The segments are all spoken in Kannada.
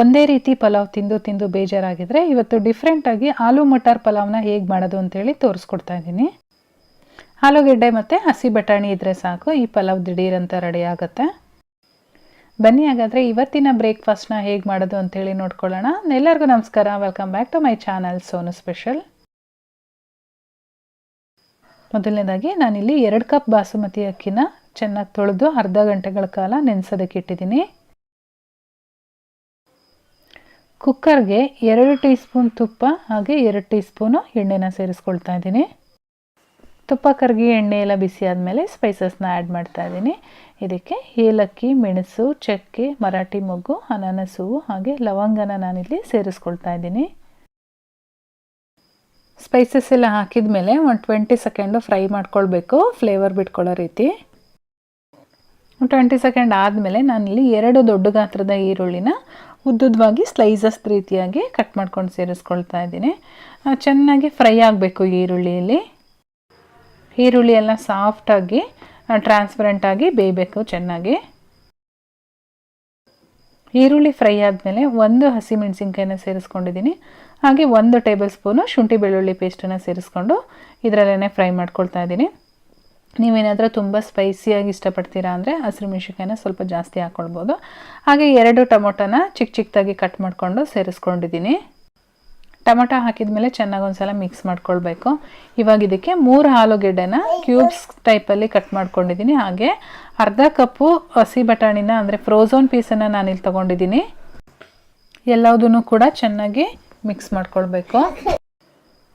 ಒಂದೇ ರೀತಿ ಪಲಾವ್ ತಿಂದು ತಿಂದು ಬೇಜಾರಾಗಿದ್ರೆ ಇವತ್ತು ಡಿಫ್ರೆಂಟಾಗಿ ಆಲೂ ಮಟರ್ ಪಲಾವ್ನ ಹೇಗೆ ಮಾಡೋದು ಅಂತೇಳಿ ತೋರಿಸ್ಕೊಡ್ತಾ ಇದ್ದೀನಿ. ಆಲೂಗೆಡ್ಡೆ ಮತ್ತು ಹಸಿ ಬಟಾಣಿ ಇದ್ದರೆ ಸಾಕು, ಈ ಪಲಾವ್ ದಿಢೀರಂತ ರೆಡಿ ಆಗುತ್ತೆ. ಬನ್ನಿ ಹಾಗಾದರೆ ಇವತ್ತಿನ ಬ್ರೇಕ್ಫಾಸ್ಟ್ನ ಹೇಗೆ ಮಾಡೋದು ಅಂತೇಳಿ ನೋಡ್ಕೊಳ್ಳೋಣ. ಎಲ್ಲರಿಗೂ ನಮಸ್ಕಾರ welcome back to my channel Sonu special ಮೊದಲನೇದಾಗಿ ನಾನಿಲ್ಲಿ ಎರಡು ಕಪ್ ಬಾಸುಮತಿ ಅಕ್ಕಿನ ಚೆನ್ನಾಗಿ ತೊಳೆದು ಅರ್ಧ ಗಂಟೆಗಳ ಕಾಲ ನೆನೆಸೋದಕ್ಕೆ ಇಟ್ಟಿದ್ದೀನಿ. ಕುಕ್ಕರ್ಗೆ ಎರಡು ಟೀ ಸ್ಪೂನ್ ತುಪ್ಪ ಹಾಗೆ ಎರಡು ಟೀ ಸ್ಪೂನು ಎಣ್ಣೆನ ಸೇರಿಸ್ಕೊಳ್ತಾ ಇದ್ದೀನಿ. ತುಪ್ಪ ಕರ್ಗಿ ಎಣ್ಣೆ ಎಲ್ಲ ಬಿಸಿ ಆದಮೇಲೆ ಸ್ಪೈಸಸ್ನ ಆ್ಯಡ್ ಮಾಡ್ತಾ ಇದ್ದೀನಿ. ಇದಕ್ಕೆ ಏಲಕ್ಕಿ, ಮೆಣಸು, ಚಕ್ಕೆ, ಮರಾಠಿ ಮೊಗ್ಗು, ಅನಾನಸು ಹಾಗೆ ಲವಂಗನ ನಾನಿಲ್ಲಿ ಸೇರಿಸ್ಕೊಳ್ತಾ ಇದ್ದೀನಿ. ಸ್ಪೈಸಸ್ ಎಲ್ಲ ಹಾಕಿದ ಮೇಲೆ ಒಂದು ಟ್ವೆಂಟಿ ಸೆಕೆಂಡು ಫ್ರೈ ಮಾಡ್ಕೊಳ್ಬೇಕು ಫ್ಲೇವರ್ ಬಿಟ್ಕೊಳ್ಳೋ ರೀತಿ. ಟ್ವೆಂಟಿ ಸೆಕೆಂಡ್ ಆದಮೇಲೆ ನಾನಿಲ್ಲಿ ಎರಡು ದೊಡ್ಡ ಗಾತ್ರದ ಈರುಳ್ಳಿನ ಉದ್ದುದ್ವಾಗಿ ಸ್ಲೈಸಸ್ ರೀತಿಯಾಗಿ ಕಟ್ ಮಾಡ್ಕೊಂಡು ಸೇರಿಸ್ಕೊಳ್ತಾ ಇದ್ದೀನಿ. ಚೆನ್ನಾಗಿ ಫ್ರೈ ಆಗಬೇಕು ಈರುಳ್ಳಿಯಲ್ಲಿ. ಈರುಳ್ಳಿ ಎಲ್ಲ ಸಾಫ್ಟಾಗಿ ಟ್ರಾನ್ಸ್ಪರೆಂಟಾಗಿ ಬೇಯಬೇಕು ಚೆನ್ನಾಗಿ. ಈರುಳ್ಳಿ ಫ್ರೈ ಆದಮೇಲೆ ಒಂದು ಹಸಿಮೆಣಸಿನ್ಕಾಯಿನ ಸೇರಿಸ್ಕೊಂಡಿದ್ದೀನಿ. ಹಾಗೆ ಒಂದು ಟೇಬಲ್ ಸ್ಪೂನು ಶುಂಠಿ ಬೆಳ್ಳುಳ್ಳಿ ಪೇಸ್ಟನ್ನು ಸೇರಿಸ್ಕೊಂಡು ಇದರಲ್ಲೇ ಫ್ರೈ ಮಾಡ್ಕೊಳ್ತಾ ಇದ್ದೀನಿ. ನೀವೇನಾದರೂ ತುಂಬ ಸ್ಪೈಸಿಯಾಗಿ ಇಷ್ಟಪಡ್ತೀರಾ ಅಂದರೆ ಹಸಿರು ಮೆಣಸಿನ್ಕಾಯಿನ ಸ್ವಲ್ಪ ಜಾಸ್ತಿ ಹಾಕ್ಕೊಳ್ಬೋದು ಹಾಗೆ ಎರಡು ಟೊಮೊಟೊನ ಚಿಕ್ಕ ಚಿಕ್ಕದಾಗಿ ಕಟ್ ಮಾಡಿಕೊಂಡು ಸೇರಿಸ್ಕೊಂಡಿದ್ದೀನಿ. ಟೊಮೊಟೊ ಹಾಕಿದ ಮೇಲೆ ಚೆನ್ನಾಗಿ ಒಂದು ಸಲ ಮಿಕ್ಸ್ ಮಾಡ್ಕೊಳ್ಬೇಕು. ಇವಾಗ ಇದಕ್ಕೆ ಮೂರು ಆಲೂಗೆಡ್ಡೆನ ಕ್ಯೂಬ್ಸ್ ಟೈಪಲ್ಲಿ ಕಟ್ ಮಾಡ್ಕೊಂಡಿದ್ದೀನಿ. ಹಾಗೆ ಅರ್ಧ ಕಪ್ಪು ಹಸಿ ಬಟಾಣಿನ ಅಂದರೆ ಫ್ರೋಝೋನ್ ಪೀಸನ್ನು ನಾನಿಲ್ಲಿ ತೊಗೊಂಡಿದ್ದೀನಿ. ಎಲ್ಲದೂ ಕೂಡ ಚೆನ್ನಾಗಿ ಮಿಕ್ಸ್ ಮಾಡ್ಕೊಳ್ಬೇಕು.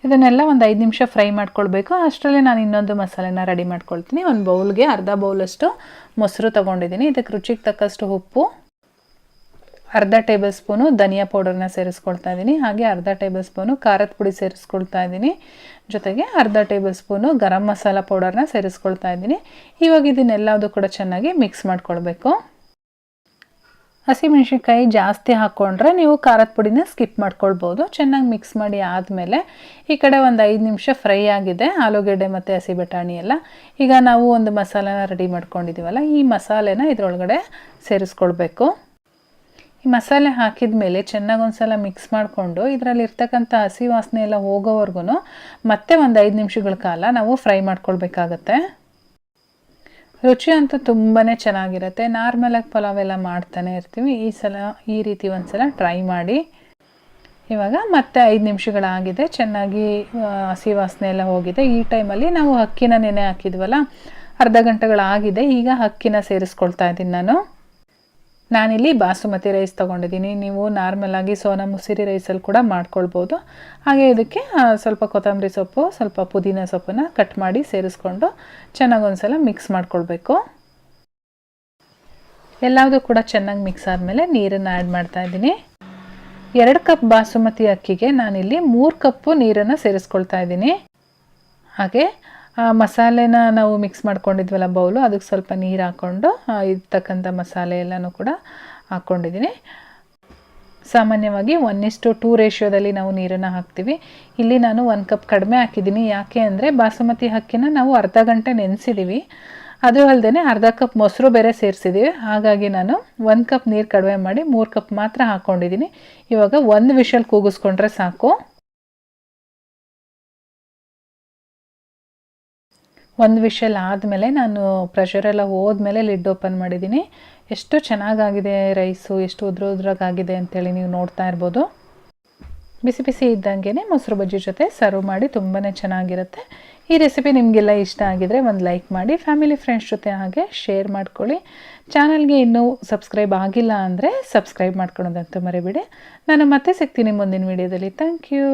ಇದನ್ನೆಲ್ಲ ಒಂದು ಐದು ನಿಮಿಷ ಫ್ರೈ ಮಾಡ್ಕೊಳ್ಬೇಕು. ಅಷ್ಟರಲ್ಲೇ ನಾನು ಇನ್ನೊಂದು ಮಸಾಲೆನ ರೆಡಿ ಮಾಡ್ಕೊಳ್ತೀನಿ. ಒಂದು ಬೌಲ್ಗೆ ಅರ್ಧ ಬೌಲಷ್ಟು ಮೊಸರು ತೊಗೊಂಡಿದ್ದೀನಿ. ಇದಕ್ಕೆ ರುಚಿಗೆ ತಕ್ಕಷ್ಟು ಉಪ್ಪು, ಅರ್ಧ ಟೇಬಲ್ ಸ್ಪೂನು ಧನಿಯಾ ಪೌಡರ್ನ ಸೇರಿಸ್ಕೊಳ್ತಾ ಇದ್ದೀನಿ ಹಾಗೆ ಅರ್ಧ ಟೇಬಲ್ ಸ್ಪೂನು ಖಾರದ ಪುಡಿ ಸೇರಿಸ್ಕೊಳ್ತಾ ಇದ್ದೀನಿ ಜೊತೆಗೆ ಅರ್ಧ ಟೇಬಲ್ ಸ್ಪೂನು ಗರಂ ಮಸಾಲ ಪೌಡರ್ನ ಸೇರಿಸ್ಕೊಳ್ತಾ ಇದ್ದೀನಿ ಇವಾಗ ಇದನ್ನೆಲ್ಲದು ಕೂಡ ಚೆನ್ನಾಗಿ ಮಿಕ್ಸ್ ಮಾಡ್ಕೊಳ್ಬೇಕು. ಹಸಿಮೆಣ್ಸಿನ್ಕಾಯಿ ಜಾಸ್ತಿ ಹಾಕ್ಕೊಂಡ್ರೆ ನೀವು ಖಾರದ ಪುಡಿನ ಸ್ಕಿಪ್ ಮಾಡ್ಕೊಳ್ಬೋದು. ಚೆನ್ನಾಗಿ ಮಿಕ್ಸ್ ಮಾಡಿ ಆದಮೇಲೆ ಈ ಕಡೆ ಒಂದು ಐದು ನಿಮಿಷ ಫ್ರೈ ಆಗಿದೆ. ಆಲೂಗೆಡ್ಡೆ ಮತ್ತು ಹಸಿ ಬಟಾಣಿ ಎಲ್ಲ. ಈಗ ನಾವು ಒಂದು ಮಸಾಲೆನ ರೆಡಿ ಮಾಡ್ಕೊಂಡಿದ್ದೀವಲ್ಲ ಈ ಮಸಾಲೆನ ಇದರೊಳಗಡೆ ಸೇರಿಸ್ಕೊಳ್ಬೇಕು. ಈ ಮಸಾಲೆ ಹಾಕಿದ ಮೇಲೆ ಚೆನ್ನಾಗಿ ಒಂದು ಸಲ ಮಿಕ್ಸ್ ಮಾಡಿಕೊಂಡು ಇದರಲ್ಲಿ ಇರ್ತಕ್ಕಂಥ ಹಸಿ ವಾಸನೆ ಎಲ್ಲ ಹೋಗೋವರೆಗೂ ಮತ್ತೆ ಒಂದು ಐದು ನಿಮಿಷಗಳ ಕಾಲ ನಾವು ಫ್ರೈ ಮಾಡ್ಕೊಳ್ಬೇಕಾಗತ್ತೆ. ರುಚಿ ಅಂತೂ ತುಂಬಾ ಚೆನ್ನಾಗಿರುತ್ತೆ. ನಾರ್ಮಲಾಗಿ ಪಲಾವ್ ಎಲ್ಲ ಮಾಡ್ತಾನೆ ಇರ್ತೀವಿ. ಈ ಸಲ, ಈ ರೀತಿ ಒಂದು ಸಲ ಟ್ರೈ ಮಾಡಿ. ಇವಾಗ ಮತ್ತೆ ಐದು ನಿಮಿಷಗಳಾಗಿದೆ ಚೆನ್ನಾಗಿ ಹಸಿ ವಾಸನೆ ಎಲ್ಲ ಹೋಗಿದೆ. ಈ ಟೈಮಲ್ಲಿ ನಾವು ಅಕ್ಕಿನ ನೆನೆ ಹಾಕಿದ್ವಲ್ಲ, ಅರ್ಧ ಗಂಟೆಗಳಾಗಿದೆ ಈಗ ಅಕ್ಕಿನ ಸೇರಿಸ್ಕೊಳ್ತಾ ಇದ್ದೀನಿ ನಾನು. ನಾನಿಲ್ಲಿ ಬಾಸುಮತಿ ರೈಸ್ ತೊಗೊಂಡಿದ್ದೀನಿ. ನೀವು ನಾರ್ಮಲಾಗಿ ಸೋನಾ ಮುಸಿರಿ ರೈಸಲ್ಲಿ ಕೂಡ ಮಾಡ್ಕೊಳ್ಬೋದು. ಹಾಗೆ ಇದಕ್ಕೆ ಸ್ವಲ್ಪ ಕೊತ್ತಂಬರಿ ಸೊಪ್ಪು, ಸ್ವಲ್ಪ ಪುದೀನ ಸೊಪ್ಪನ್ನು ಕಟ್ ಮಾಡಿ ಸೇರಿಸ್ಕೊಂಡು ಚೆನ್ನಾಗಿ ಒಂದ್ಸಲ ಮಿಕ್ಸ್ ಮಾಡ್ಕೊಳ್ಬೇಕು. ಎಲ್ಲದೂ ಕೂಡ ಚೆನ್ನಾಗಿ ಮಿಕ್ಸ್ ಆದಮೇಲೆ ನೀರನ್ನು ಆ್ಯಡ್ ಮಾಡ್ತಾ ಇದ್ದೀನಿ. ಎರಡು ಕಪ್ ಬಾಸುಮತಿ ಅಕ್ಕಿಗೆ ನಾನಿಲ್ಲಿ ಮೂರು ಕಪ್ಪು ನೀರನ್ನು ಸೇರಿಸ್ಕೊಳ್ತಾ ಇದ್ದೀನಿ. ಹಾಗೆ ಮಸಾಲೆನ ನಾವು ಮಿಕ್ಸ್ ಮಾಡ್ಕೊಂಡಿದ್ವಲ್ಲ ಬೌಲು ಅದಕ್ಕೆ ಸ್ವಲ್ಪ ನೀರು ಹಾಕ್ಕೊಂಡು ಇರ್ತಕ್ಕಂಥ ಮಸಾಲೆ ಎಲ್ಲನೂ ಕೂಡ ಹಾಕ್ಕೊಂಡಿದ್ದೀನಿ ಸಾಮಾನ್ಯವಾಗಿ ಒನ್ ಇಷ್ಟು ಟೂ ರೇಷಿಯೋದಲ್ಲಿ ನಾವು ನೀರನ್ನು ಹಾಕ್ತೀವಿ. ಇಲ್ಲಿ ನಾನು ಒಂದು ಕಪ್ ಕಡಿಮೆ ಹಾಕಿದ್ದೀನಿ ಯಾಕೆ ಅಂದರೆ ಬಾಸುಮತಿ ಅಕ್ಕಿನ ನಾವು ಅರ್ಧ ಗಂಟೆ ನೆನೆಸಿದ್ದೀವಿ ಅದು ಅಲ್ಲದೆ ಅರ್ಧ ಕಪ್ ಮೊಸರು ಬೇರೆ ಸೇರಿಸಿದ್ದೀವಿ ಹಾಗಾಗಿ ನಾನು ಒಂದು ಕಪ್ ನೀರು ಕಡಿಮೆ ಮಾಡಿ ಮೂರು ಕಪ್ ಮಾತ್ರ ಹಾಕ್ಕೊಂಡಿದ್ದೀನಿ ಇವಾಗ ಒಂದು ವಿಷಲ್ ಕೂಗಿಸ್ಕೊಂಡ್ರೆ ಸಾಕು. ಒಂದು ವಿಷಲ್ ಆದಮೇಲೆ ನಾನು ಪ್ರೆಷರೆಲ್ಲ ಹೋದ್ಮೇಲೆ ಲಿಡ್ ಓಪನ್ ಮಾಡಿದ್ದೀನಿ ಎಷ್ಟು ಚೆನ್ನಾಗಾಗಿದೆ ರೈಸು ಎಷ್ಟು ಉದ್ರ ಉದ್ರಾಗಾಗಿದೆ ಅಂತೇಳಿ ನೀವು ನೋಡ್ತಾ ಇರ್ಬೋದು. ಬಿಸಿ ಬಿಸಿ ಇದ್ದಂಗೆ ಮೊಸರು ಬಜ್ಜಿ ಜೊತೆ ಸರ್ವ್ ಮಾಡಿ ತುಂಬಾ ಚೆನ್ನಾಗಿರುತ್ತೆ. ಈ ರೆಸಿಪಿ ನಿಮಗೆಲ್ಲ ಇಷ್ಟ ಆಗಿದರೆ ಒಂದು ಲೈಕ್ ಮಾಡಿ ಫ್ಯಾಮಿಲಿ ಫ್ರೆಂಡ್ಸ್ ಜೊತೆ ಹಾಗೆ ಶೇರ್ ಮಾಡ್ಕೊಳ್ಳಿ. ಚಾನಲ್ಗೆ ಇನ್ನೂ ಸಬ್ಸ್ಕ್ರೈಬ್ ಆಗಿಲ್ಲ ಅಂದರೆ ಸಬ್ಸ್ಕ್ರೈಬ್ ಮಾಡ್ಕೊಳೋದಂತೂ ಮರಿಬಿಡಿ. ನಾನು ಮತ್ತೆ ಸಿಗ್ತೀನಿ ಮುಂದಿನ ವೀಡಿಯೋದಲ್ಲಿ ಥ್ಯಾಂಕ್ ಯು